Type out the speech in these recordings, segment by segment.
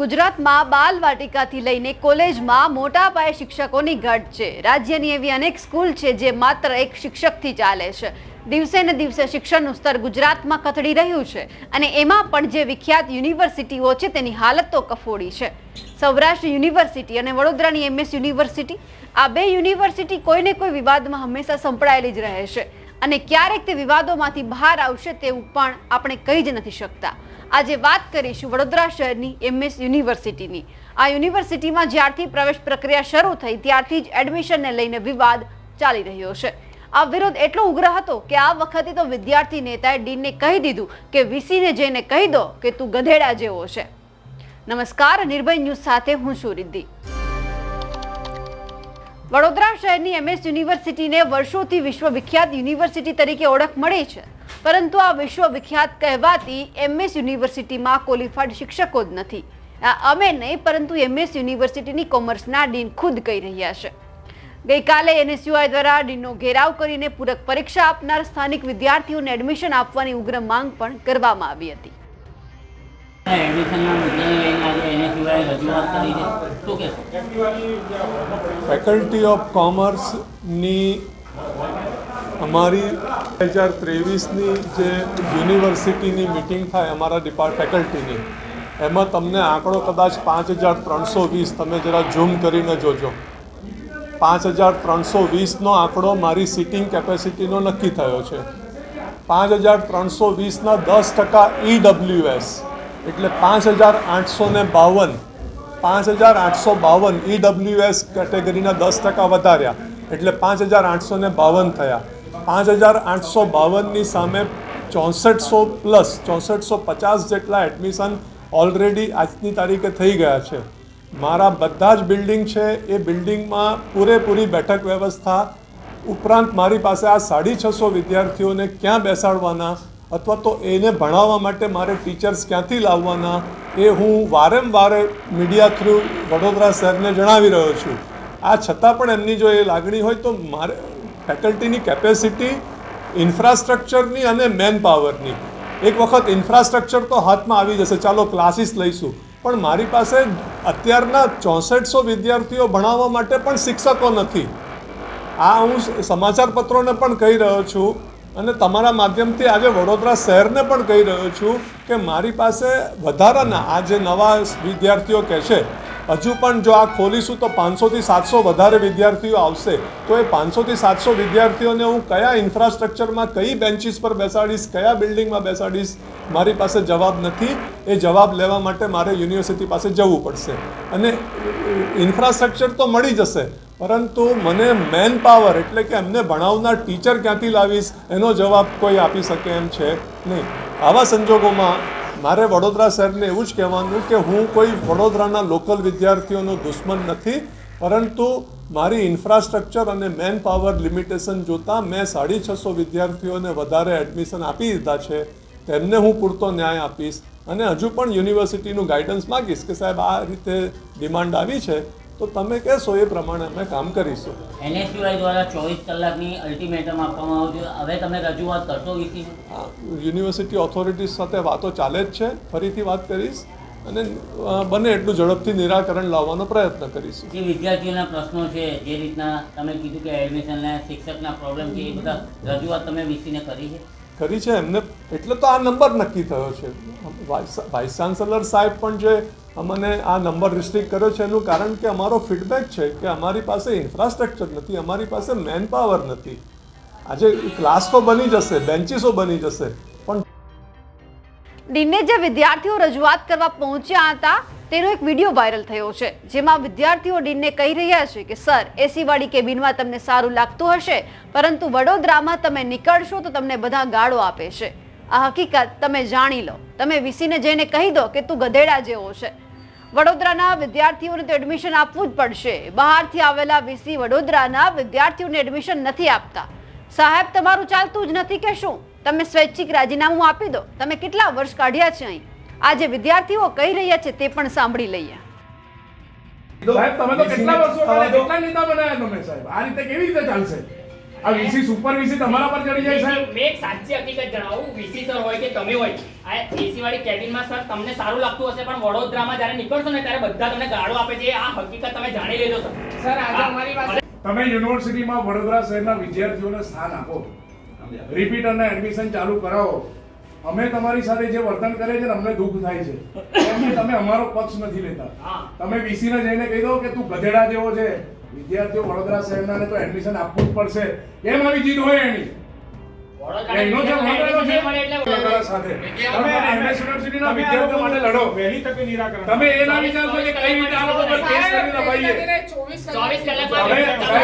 ગુજરાતમાં બાલ વાટિકાથી લઈને કોલેજમાં મોટા પાયે શિક્ષકોની ઘટ છે. રાજ્યની એવી અનેક સ્કૂલ છે જે માત્ર એક શિક્ષકથી ચાલે છે. દિવસે ને દિવસે શિક્ષણનું સ્તર ગુજરાતમાં કથળી રહ્યું છે અને એમાં પણ જે વિખ્યાત યુનિવર્સિટીઓ છે તેની હાલત તો કફોડી છે. સૌરાષ્ટ્ર યુનિવર્સિટી અને વડોદરાની એમએસ યુનિવર્સિટી, આ બે યુનિવર્સિટી કોઈને કોઈ વિવાદમાં હંમેશા સંપળાયેલી જ રહે છે. અને ક્યારેક તે વિવાદોમાંથી બહાર આવશે તેવું પણ આપણે કહી જ નથી શકતા. આજે વાત કરીશું વડોદરા શહેરની એમએસ યુનિવર્સિટીની. આ યુનિવર્સિટીમાં જ્યારથી પ્રવેશ પ્રક્રિયા શરૂ થઈ, ત્યારથી જ એડમિશનને લઈને વિવાદ ચાલી રહ્યો છે. આ વિરોધ એટલો ઉગ્ર હતો કે આ વખતે તો વિદ્યાર્થી નેતાએ ડીનને કહી દીધું કે વીસીને જઈને કહી દો કે તું ગધેડા જેવો છે. નમસ્કાર, નિર્ભય ન્યૂઝ સાથે હું છું રિદ્ધિ. વડોદરા શહેરની એમએસ યુનિવર્સિટીને વર્ષોથી વિશ્વવિખ્યાત યુનિવર્સિટી તરીકે ઓળખ મળે છે. પરંતુ આ વિશ્વવિખ્યાત કહેવાતી એમએસ યુનિવર્સિટીમાં ક્વોલિફાઈડ શિક્ષકો જ નથી. અમે નહીં, પરંતુ એમએસ યુનિવર્સિટીની કોમર્સના ડીન ખુદ કહી રહ્યા છે. ગઈકાલે એનએસયુઆઈ દ્વારા ડીનનો ઘેરાવ કરીને પૂરક પરીક્ષા આપનાર સ્થાનિક વિદ્યાર્થીઓને એડમિશન આપવાની ઉગ્ર માંગ પણ કરવામાં આવી હતી. એડમિશનના ફેકલ્ટી ઓફ કોમર્સની અમારી બે હજાર ત્રેવીસની જે યુનિવર્સિટીની મિટિંગ થાય અમારા ડિપાર્ટ ફેકલ્ટીની, એમાં તમને આંકડો કદાચ પાંચ હજાર ત્રણસો વીસ તમે જરા ઝૂમ કરીને જોજો. પાંચ હજાર ત્રણસો વીસનો આંકડો મારી સિટિંગ કેપેસિટીનો નક્કી થયો છે. પાંચ હજાર ત્રણસો વીસના દસ ટકા ઈડબ્લ્યુએસ એટલે પાંચ હજાર આઠસો ને બાવન પાંચ હજાર આઠસો બાવન ઈડબ્લ્યુએસ કેટેગરીના દસ ટકા વધાર્યા. એટલે પાંચ હજાર આઠસો ને બાવન થયા. પાંચ હજાર આઠસો બાવનની સામે ચોસઠસો પ્લસ, ચોસઠસો પચાસ જેટલા એડમિશન ઓલરેડી આજની તારીખે થઈ ગયા છે. મારા બધા જ બિલ્ડિંગ છે, એ બિલ્ડિંગમાં પૂરેપૂરી બેઠક વ્યવસ્થા. ઉપરાંત મારી પાસે આ સાડી છસો વિદ્યાર્થીઓને ક્યાં બેસાડવાના? અથવા તો એને ભણાવવા માટે મારે ટીચર્સ ક્યાંથી લાવવાના? એ હું વારંવાર મીડિયા થ્રુ વડોદરા શહેરને જણાવી રહ્યો છું. આ છતાં પણ એમની જો એ લાગણી હોય તો મારે ફેકલ્ટીની કેપેસિટી, ઇન્ફ્રાસ્ટ્રક્ચરની અને મેન પાવરની એક વખત ઇન્ફ્રાસ્ટ્રક્ચર તો હાથમાં આવી જશે, ચાલો ક્લાસીસ લઈશું. પણ મારી પાસે અત્યારના ચોસઠસો વિદ્યાર્થીઓ ભણાવવા માટે પણ શિક્ષકો નથી. આ હું સમાચાર પત્રોને પણ કહી રહ્યો છું અને તમારા માધ્યમથી આજે વડોદરા શહેરને પણ કહી રહ્યો છું કે મારી પાસે વધારાના, આ જે નવા વિદ્યાર્થીઓ કહે છે, હજુ પણ જો આ ખોલીશું તો પાંચસોથી સાતસો વધારે વિદ્યાર્થીઓ આવશે. તો એ પાંચસોથી સાતસો વિદ્યાર્થીઓને હું કયા ઇન્ફ્રાસ્ટ્રક્ચરમાં, કઈ બેન્ચીસ પર બેસાડીશ, કયા બિલ્ડિંગમાં બેસાડીશ, મારી પાસે જવાબ નથી. એ જવાબ લેવા માટે મારે યુનિવર્સિટી પાસે જવું પડશે. અને ઇન્ફ્રાસ્ટ્રક્ચર તો મળી જશે પરંતુ મને મેન પાવર એટલે કે એમને ભણાવનાર ટીચર ક્યાંથી લાવીશ? એનો જવાબ કોઈ આપી શકે એમ છે નહીં. આવા સંજોગોમાં મારે વડોદરા શહેરને એવું જ કહેવાનું કે હું કોઈ વડોદરાના લોકલ વિદ્યાર્થીઓનો દુશ્મન નથી, પરંતુ મારી ઇન્ફ્રાસ્ટ્રક્ચર અને મેન પાવર લિમિટેશન જોતાં મેં સાડી છસો વિદ્યાર્થીઓને વધારે એડમિશન આપી દીધા છે. તેમને હું પૂરતો ન્યાય આપીશ અને હજુ પણ યુનિવર્સિટીનું ગાઈડન્સ માગીશ કે સાહેબ આ રીતે ડિમાન્ડ આવી છે. તો તમે કહેશો એ પ્રમાણે અમે કામ કરીશું. એનએસયુઆઈ દ્વારા ચોવીસ કલાકની અલ્ટિમેટમ આપવામાં આવ્યું છે હવે તમે રજૂઆત કરશો યુનિવર્સિટી ઓથોરિટીઝ સાથે વાતો ચાલે જ છે. ફરીથી વાત કરીશ અને બને એટલું ઝડપથી નિરાકરણ લાવવાનો પ્રયત્ન કરીશું. જે વિદ્યાર્થીઓના પ્રશ્નો છે જે રીતના તમે કીધું કે એડમિશનના શિક્ષકના પ્રોબ્લેમ છે એ બધા રજૂઆત તમે વીસીને કરી છે? કરી છે એમને. એટલે તો આ નંબર નક્કી થયો છે. વાઇસ ચાન્સલર સાહેબ પણ જે અમને આ નંબર રિસ્ટ્રિક્ટ કર્યો છે એનું કારણ કે અમારો ફીડબેક છે કે અમારી પાસે ઇન્ફ્રાસ્ટ્રક્ચર નથી, અમારી પાસે મેન પાવર નથી. આજે ક્લાસ તો બની જશે બેન્ચીસો બની જશે, પણ ડીને જે વિદ્યાર્થીઓ રજૂઆત કરવા પહોંચ્યા હતા, તેનો એક વીડિયો વાયરલ થયો છે, જેમાં વિદ્યાર્થીઓ ડીનને કહી રહ્યા છે કે સર એસી વાળી કેબિનમાં તમને સારું લાગતું હશે, પરંતુ વડોદરામાં તમે નીકળશો તો તમને બધા ગાળો આપે છે. આ હકીકત તમે જાણી લો. તમે વીસીને જઈને કહી દો કે તું ગધેડા જેવો છે. વડોદરાના વિદ્યાર્થીઓને તો એડમિશન આપવું જ પડશે. બહારથી આવેલા વીસી વડોદરાના વિદ્યાર્થીઓને એડમિશન નથી આપતા. સાહેબ તમારું ચાલતું જ નથી કે શું? તમે સ્વૈચ્છિક રાજીનામું આપી દો. તમે કેટલા વર્ષ કાઢ્યા છે અહીં? આજે વિદ્યાર્થીઓ કહી રહ્યા છે તે પણ સાંભળી લઈએ. સાહેબ તમે તો કેટલા વર્ષો કેટલા નેતા બનાવ્યા તમે સાહેબ? આ રીતે કેવી રીતે ચાલશે? આ વીસી સુપર વીસી તમારા પર ચડી જાય સાહેબ. મેં એક સાચી હકીકત જણાવું. વીસી સર હોય કે તમે હોય આ એસી વાળી કેબિનમાં સર તમને સારું લાગતું હશે પણ વડોદરામાં જ્યારે નીકળશો ને ત્યારે બધા તમને ગાળો આપે છે. આ હકીકત તમે જાણી લેજો સર સર આજે અમારી પાસે તમે યુનિવર્સિટીમાં વડોદરા શહેરના વિદ્યાર્થીઓને સ્થાન આપો. રિપીટરના એડમિશન ચાલુ કરાવો. અમે તમારી સાથે જે વર્તન કરે છે અમને દુઃખ થાય છે. તમે અમારો પક્ષ નથી લેતા. તમે વીસી ને જઈને કહી દો કે તું ગધેડા જેવો છે. વિદ્યાર્થીઓ વડોદરા શહેરના ને તો એડમિશન આપવું જ પડશે. એમ આવી જીદ હોય એની? ચોવીસ કલાક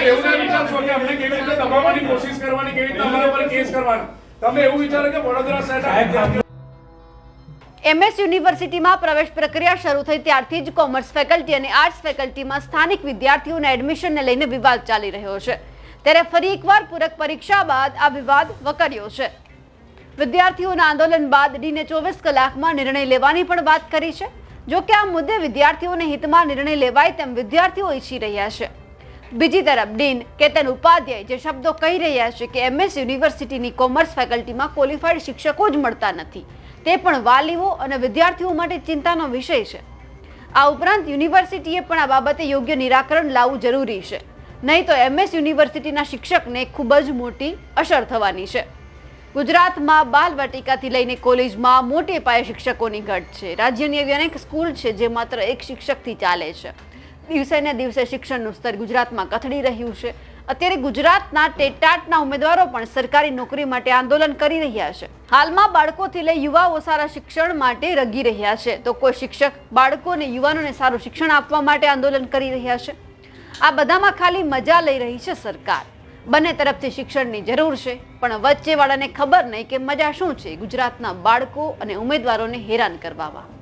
એવું વિચારશો કે અમને કેવી રીતે દબાવવાની કોશિશ કરવાની કેવી રીતે અમારા પર કેસ કરવાનો? તમે એવું વિચારો કે વડોદરા શહેરના એમએસ યુનિવર્સિટીમાં પ્રવેશ પ્રક્રિયા શરૂ થઈ ત્યારથી જ કોમર્સ ફેકલ્ટી અને આર્ટ્સ ફેકલ્ટીમાં સ્થાનિક વિદ્યાર્થીઓના એડમિશનને લઈને વિવાદ ચાલી રહ્યો છે. ત્યારે ફરી એકવાર પૂરક પરીક્ષા બાદ આ વિવાદ વકર્યો છે. વિદ્યાર્થીઓના આંદોલન બાદ ડીને ચોવીસ કલાકમાં નિર્ણય લેવાની પણ વાત કરી છે. જો કે આ મુદ્દે વિદ્યાર્થીઓને હિતમાં નિર્ણય લેવાય તેમ વિદ્યાર્થીઓ ઈચ્છી રહ્યા છે. બીજી તરફ ડીન કેતન ઉપાધ્યાય જે શબ્દો કહી રહ્યા છે કે એમએસ યુનિવર્સિટીની કોમર્સ ફેકલ્ટીમાં ક્વોલિફાઈડ શિક્ષકો જ મળતા નથી. તે પણ વાલીઓ અને વિદ્યાર્થીઓ માટે ચિંતાનો વિષય છે. આ ઉપરાંત યુનિવર્સિટીએ પણ આ બાબતે યોગ્ય નિરાકરણ લાવવું જરૂરી છે. નહીં તો એમએસ યુનિવર્સિટીના શિક્ષકને ખૂબ જ મોટી અસર થવાની છે. ગુજરાતમાં બાલવાટિકાથી લઈને કોલેજમાં મોટે પાયે શિક્ષકોની ઘટ છે. રાજ્યની એવી અનેક સ્કૂલ છે જે માત્ર એક શિક્ષકથી ચાલે છે. દિવસે ને દિવસે શિક્ષણનું સ્તર ગુજરાતમાં કથળી રહ્યું છે. અત્યારે ગુજરાતના ટેટાટના ઉમેદવારો પણ સરકારી નોકરી માટે આંદોલન કરી રહ્યા છે. હાલમાં બાળકોથી લઈ યુવાઓ સારા શિક્ષણ માટે રગી રહ્યા છે. તો કોઈ શિક્ષક બાળકોને યુવાનોને સારું શિક્ષણ આપવા માટે આંદોલન કરી રહ્યા છે? આ બધામાં ખાલી મજા લઈ રહી છે સરકાર. બંને તરફથી શિક્ષણની જરૂર છે. પણ વચ્ચેવાળાને ખબર નહીં કે મજા શું છે ગુજરાતના બાળકો અને ઉમેદવારોને હેરાન કરવામાં